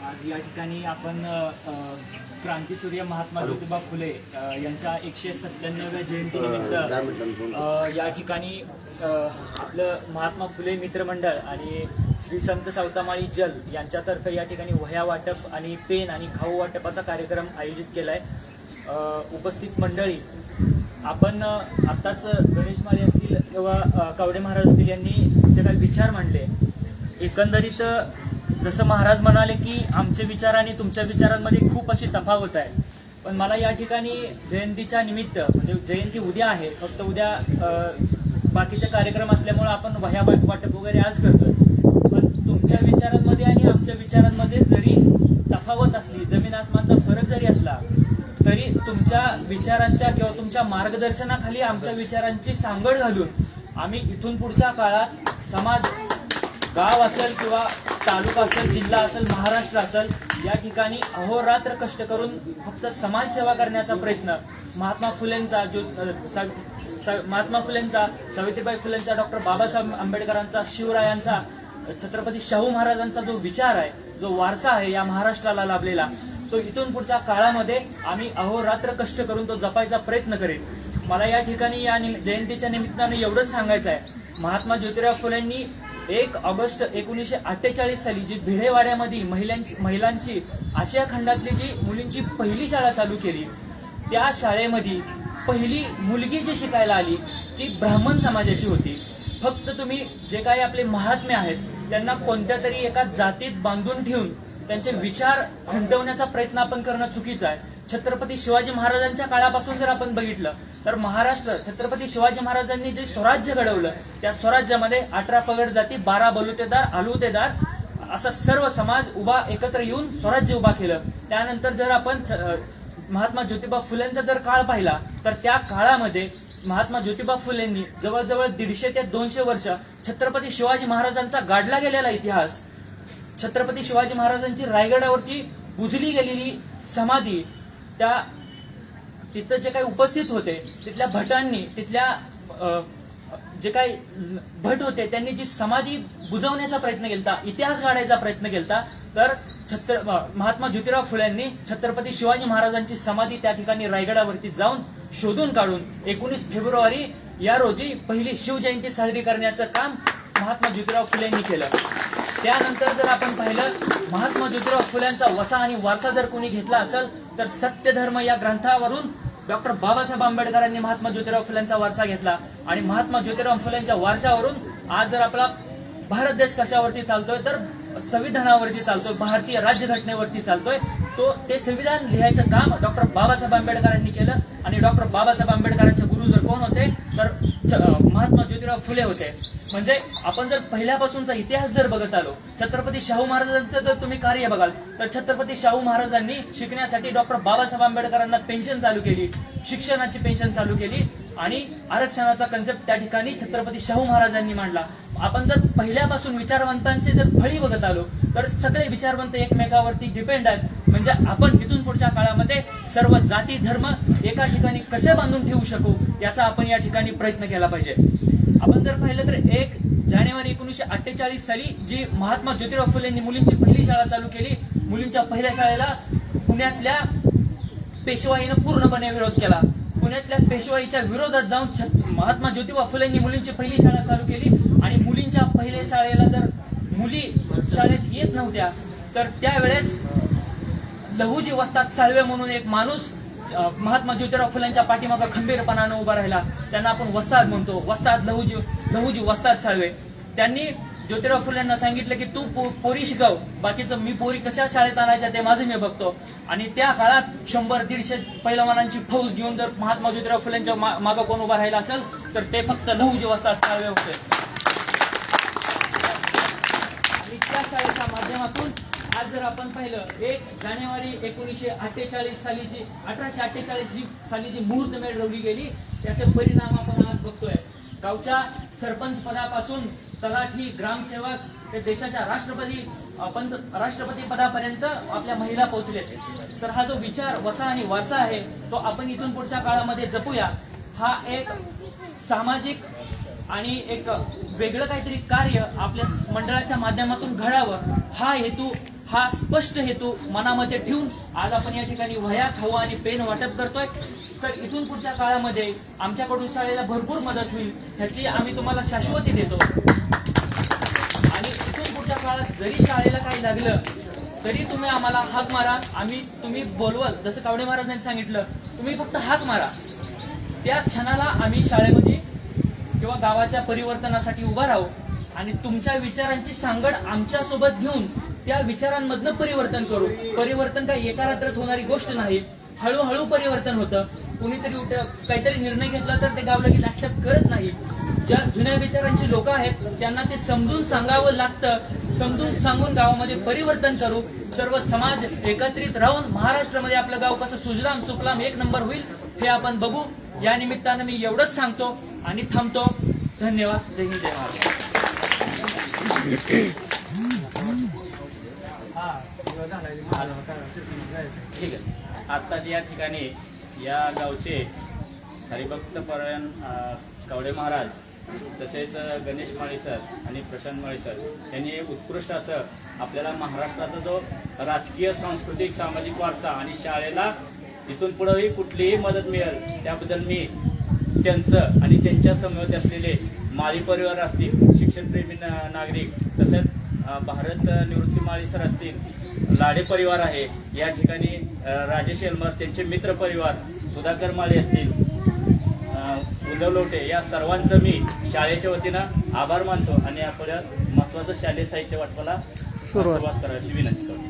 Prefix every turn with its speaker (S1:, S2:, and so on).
S1: आज या ठिकाणी आपण क्रांतीसूर्य महात्मा ज्योतिबा फुले यांच्या एकशे सत्त्याण्णव्या जयंतीनिमित्त या ठिकाणी आपलं महात्मा फुले मित्रमंडळ आणि श्री संत सावतामाळी जल यांच्यातर्फे या ठिकाणी वह्या वाटप आणि पेन आणि खाऊ वाटपाचा कार्यक्रम आयोजित केला आहे उपस्थित मंडळी आपण आत्ताच गणेश माळे असतील किंवा कावडे महाराज असतील यांनी जे काही विचार मांडले एकंदरीत जसं महाराज म्हणाले की आमचे विचार आणि तुमच्या विचारांमध्ये खूप अशी तफावत आहे. पण मला या ठिकाणी जयंतीच्या निमित्त म्हणजे जयंती उद्या आहे फक्त उद्या बाकीचे कार्यक्रम असल्यामुळे आपण वह्या वाटप वगैरे आज करतोय. पण तुमच्या विचारांमध्ये आणि आमच्या विचारांमध्ये जरी तफावत असली जमीन आसमानचा फरक जरी असला तरी तुमच्या विचारांच्या किंवा तुमच्या मार्गदर्शनाखाली आमच्या विचारांची सांगड घालून आम्ही इथून पुढच्या काळात समाज गाव असेल किंवा तालुका असेल जिल्हा असेल महाराष्ट्र असेल या ठिकाणी अहोरात्र कष्ट करून फक्त समाजसेवा करण्याचा प्रयत्न महात्मा फुलेंचा जो महात्मा फुलेंचा सावित्रीबाई फुलेंचा डॉक्टर बाबासाहेब आंबेडकरांचा शिवरायांचा छत्रपती शाहू महाराजांचा जो विचार आहे जो वारसा आहे या महाराष्ट्राला लाभलेला तो इथून पुढच्या काळामध्ये आम्ही अहोरात्र कष्ट करून तो जपायचा प्रयत्न करेन. मला या ठिकाणी या निम- जयंतीच्या निमित्ताने एवढंच सांगायचं आहे. महात्मा ज्योतिराव फुलेंनी एक ऑगस्ट एकोणीसशे अठ्ठेचाळीस साली जी भिडेवाड्यामध्ये महिलांची महिलांची आशिया खंडातली जी मुलींची पहिली शाळा चालू केली त्या शाळेमध्ये पहिली मुलगी जी शिकायला आली ती ब्राह्मण समाजाची होती. फक्त तुम्ही जे काही आपले महात्मे आहेत त्यांना कोणत्या तरी एका जातीत बांधून ठेवून त्यांचे विचार खुंटवण्याचा प्रयत्न आपण करणं चुकीचं आहे. छत्रपती शिवाजी महाराजांच्या काळापासून जर आपण बघितलं तर महाराष्ट्र छत्रपती शिवाजी महाराजांनी जे स्वराज्य घडवलं त्या स्वराज्यामध्ये अठरा पगड जाती बारा बलुतेदार आलुतेदार असा सर्व समाज उभा एकत्र येऊन स्वराज्य उभा केलं. त्यानंतर जर आपण छ- महात्मा ज्योतिबा फुलेंचा जर काळ पाहिला तर त्या काळामध्ये महात्मा ज्योतिबा फुलेंनी जवळजवळ दीडशे ते दोनशे वर्ष छत्रपती शिवाजी महाराजांचा गाडला गेलेला इतिहास छत्रपती शिवाजी महाराजांची रायगडावरची बुजली गेलेली समाधी त्या तिथं जे काही उपस्थित होते तिथल्या भटांनी तिथल्या जे काही भट होते त्यांनी जी समाधी बुजवण्याचा प्रयत्न केला इतिहास गाडायचा प्रयत्न केला तर छत्र महात्मा ज्योतिराव फुल्यांनी छत्रपती शिवाजी महाराजांची समाधी त्या ठिकाणी रायगडावरती जाऊन शोधून काढून एकोणीस फेब्रुवारी या रोजी पहिली शिवजयंती साजरी करण्याचं काम महात्मा ज्योतिराव फुलेंनी केलं. त्यानंतर जर आपण पाहिलं ज्योतिराव फुल्यांचा वसा आणि वारसा जर कोणी घेतला असेल तर सत्यधर्म या ग्रंथावरून डॉक्टर बाबासाहेब आंबेडकरांनी महात्मा ज्योतिराव फुल्यांचा वारसा घेतला. आणि महात्मा ज्योतिराव फुल्यांच्या वारशावरून आज जर आपला भारत देश कशावरती चालतोय तर संविधानावरती चालतोय भारतीय राज्यघटनेवरती चालतोय तो ते संविधान लिहायचं काम डॉक्टर बाबासाहेब आंबेडकरांनी केलं. आणि डॉक्टर बाबासाहेब आंबेडकरांचे गुरु जर कोण होते तर महात्मा ज्योतिराव फुले होते. म्हणजे आपण जर पहिल्यापासूनचा इतिहास जर बघत आलो छत्रपती शाहू महाराजांचं जर तुम्ही कार्य बघाल. तर छत्रपती शाहू महाराजांनी शिकण्यासाठी डॉक्टर बाबासाहेब आंबेडकरांना पेन्शन चालू केली शिक्षणाची पेन्शन चालू केली आणि आरक्षणाचा कन्सेप्ट त्या ठिकाणी छत्रपती शाहू महाराजांनी मांडला. आपण जर पहिल्यापासून विचारवंतांचे जर फळी बघत आलो तर सगळे विचारवंत एकमेकावरती डिपेंड आहेत. म्हणजे आपण इथून पुढच्या काळामध्ये सर्व जाती धर्म एका ठिकाणी कसे बांधून ठेवू शकू याचा आपण या ठिकाणी प्रयत्न केला पाहिजे. आपण जर पाहिलं तर एक जानेवारी एकोणीसशे अठ्ठेचाळीस साली जी महात्मा ज्योतिराव फुले यांनी मुलींची पहिली शाळा चालू केली मुलींच्या पहिल्या शाळेला पुण्यातल्या पेशवाईनं पूर्णपणे विरोध केला. पुण्यातल्या पेशवाईच्या विरोधात जाऊन महात्मा ज्योतिबा फुलेंनी मुलींची पहिली शाळा चालू केली आणि मुलींच्या पहिल्या शाळेला जर मुली शाळेत येत नव्हत्या तर त्यावेळेस लहुजी वस्ताद साळवे म्हणून एक माणूस महात्मा ज्योतिराव फुलेंच्या पाठीमागं खंबीरपणानं उभा राहिला. त्यांना आपण वस्ताद म्हणतो. वस्ताद लहुजी लहुजी वस्ताद साळवे. त्यांनी ज्योतिराव फुलेंना सांगितलं की तू पो- पोरी शिकव. बाकीचं मी पोरी कशा शाळेत आणायच्या ते माझं मी बघतो. आणि त्या काळात शंभर दीडशे पैलवानांची फौज घेऊन जर महात्मा ज्योतिराव फुलेंच्या मा- मागं कोण उभा राहिला असेल तर ते फक्त लहुजी वस्ताद साळवे होते. त्या शाळेच्या माध्यमातून आज जर आपण पाहिलं एक जानेवारी एकोणीसशे अठ्ठेचाळीस साली जी अठराशे अठ्ठेचाळीस जी साली जी मुहूर्तमेढ रवली गेली त्याचे परिणाम आपण आज बघतोय. गावच्या सरपंच पदापासून तलाठी ग्रामसेवक ते देशाच्या राष्ट्रपती पंत राष्ट्रपती पदापर्यंत आपल्या महिला पोहोचले तर हा जो विचार वसा आणि वारसा आहे तो आपण इथून पुढच्या काळामध्ये जपूया. हा एक सामाजिक आणि एक वेगळं काहीतरी कार्य आपल्या मंडळाच्या माध्यमातून घडावं हा हेतू हा स्पष्ट हेतू मनामध्ये ठेवून आज आपण या ठिकाणी वह्या खाऊ आणि पेन वाटप करतोय. सर इथून पुढच्या काळामध्ये आमच्याकडून शाळेला भरपूर मदत होईल ह्याची आम्ही तुम्हाला शाश्वती देतो. आणि इथून पुढच्या काळात जरी शाळेला काही लागलं तरी तुम्ही आम्हाला हाक मारा. आम्ही तुम्ही बोलवाल जसं कावडे महाराजांनी सांगितलं तुम्ही फक्त हाक मारा. त्या क्षणाला आम्ही शाळेमध्ये किंवा गावाच्या परिवर्तनासाठी उभा राहू. आणि तुमच्या विचारांची सांगड आमच्यासोबत घेऊन त्या विचारांमधनं परिवर्तन करू. परिवर्तन काही एका रात्रात होणारी गोष्ट नाही. हळूहळू परिवर्तन होतं. कुणीतरी उठ काहीतरी निर्णय घेतला तर ते गाव लगेच ऍक्सेप्ट करत नाही. ज्या जुन्या विचारांची लोक आहेत त्यांना ते समजून सांगावं लागतं. समजून सांगून गावामध्ये परिवर्तन करू. सर्व समाज एकत्रित राहून महाराष्ट्रामध्ये आपलं गाव कसं सुजलाम सुफलाम एक नंबर होईल हे आपण बघू. या निमित्तानं मी एवढंच सांगतो आणि थांबतो. धन्यवाद. जय हिंद जय महाराष्ट्र.
S2: ठीक आहे. आत्ताच या ठिकाणी या गावचे हरिभक्त परायण कवडे महाराज तसेच गणेश माळी सर आणि प्रशांत माळी सर यांनी उत्कृष्ट असं आपल्याला महाराष्ट्राचा जो राजकीय सांस्कृतिक सामाजिक वारसा आणि शाळेला इथून पुढेही कुठलीही मदत मिळेल त्याबद्दल मी त्यांचं आणि त्यांच्यासमोर असलेले माळी परिवार असतील शिक्षणप्रेमी नागरिक तसेच भारत निवृत्ती माळी सर असतील लाडे परिवार आहे. या ठिकाणी राजेश एलमर त्यांचे मित्र परिवार सुधाकर माळी असतील उद्धव लोटे या सर्वांचं मी शाळेच्या वतीनं आभार मानतो आणि आपल्या महत्वाचं शालेय साहित्य वाटपाला सुरुवात. करायची विनंती करतो.